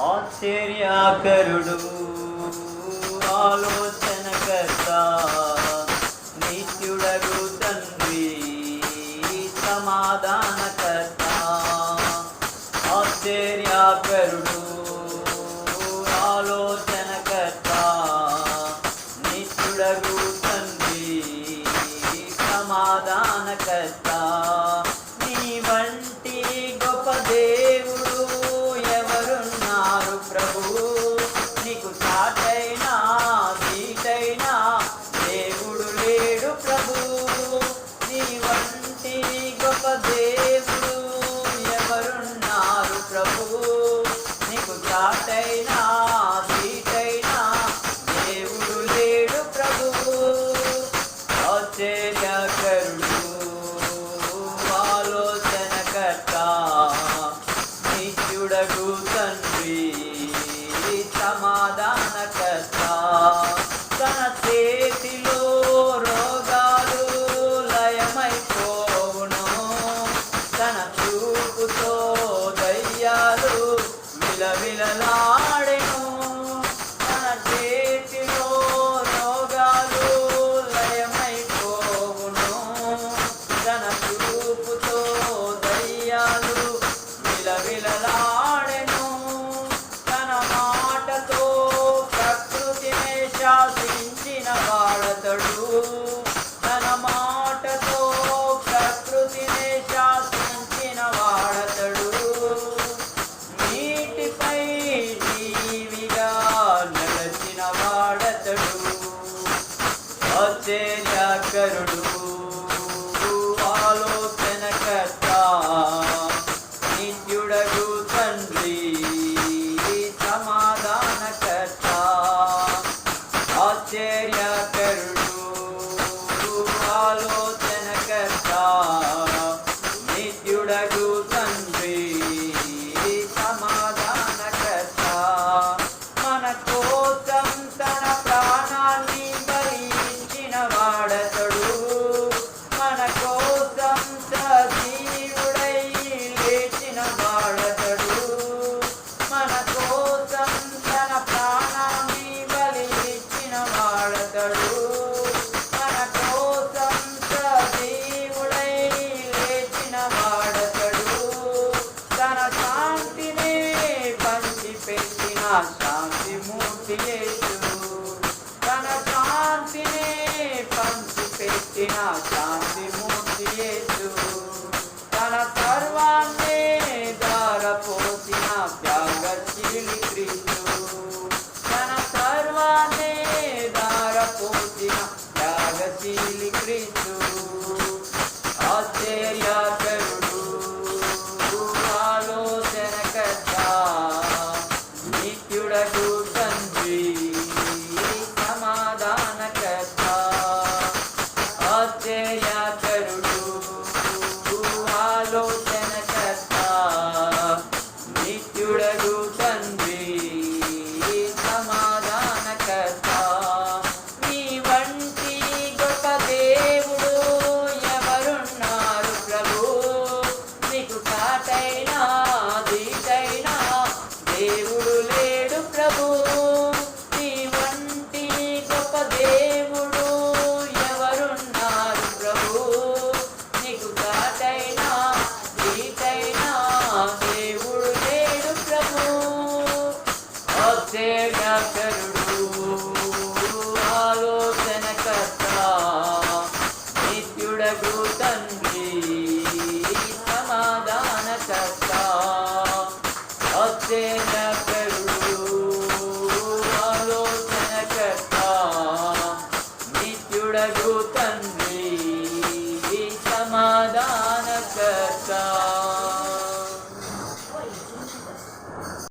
ఆశ్చర్యాకరుడు ఆలోచనకర్త నిత్యుడగు తండ్రి సమాధానకర్త. ఆశ్చర్యాకరుడు ఆలోచనకర్త నిత్యుడగు తండ్రి సమాధానకర్త. నిత్యుడగు తండ్రి సమాధానకర్త తన చేతిలో రోగాలు లయమైపోవును. తన చూపుతో దయ్యాలు విలవిలలాడెను. తన చేతిలో రోగాలు లయమైపోవును. తన చూ ఆశ్చర్యకరుడు ఆలోచనకర్త నిత్యుడగు తండ్రి. আশাতে মুটিয়ে ఆశ్చర్యకరుడు ఆలోచనకర్త నిత్యుడగు తండ్రి సమాధానకర్త. నీ వంటి గొప్ప దేవుడు ఎవరున్నారు ప్రభు? నీకు కాటైనా దీటైనా దేవుడు లేడు ప్రభు. నీ వంటి గొప్ప దేవుడు తండ్రి సమాధానకర్త.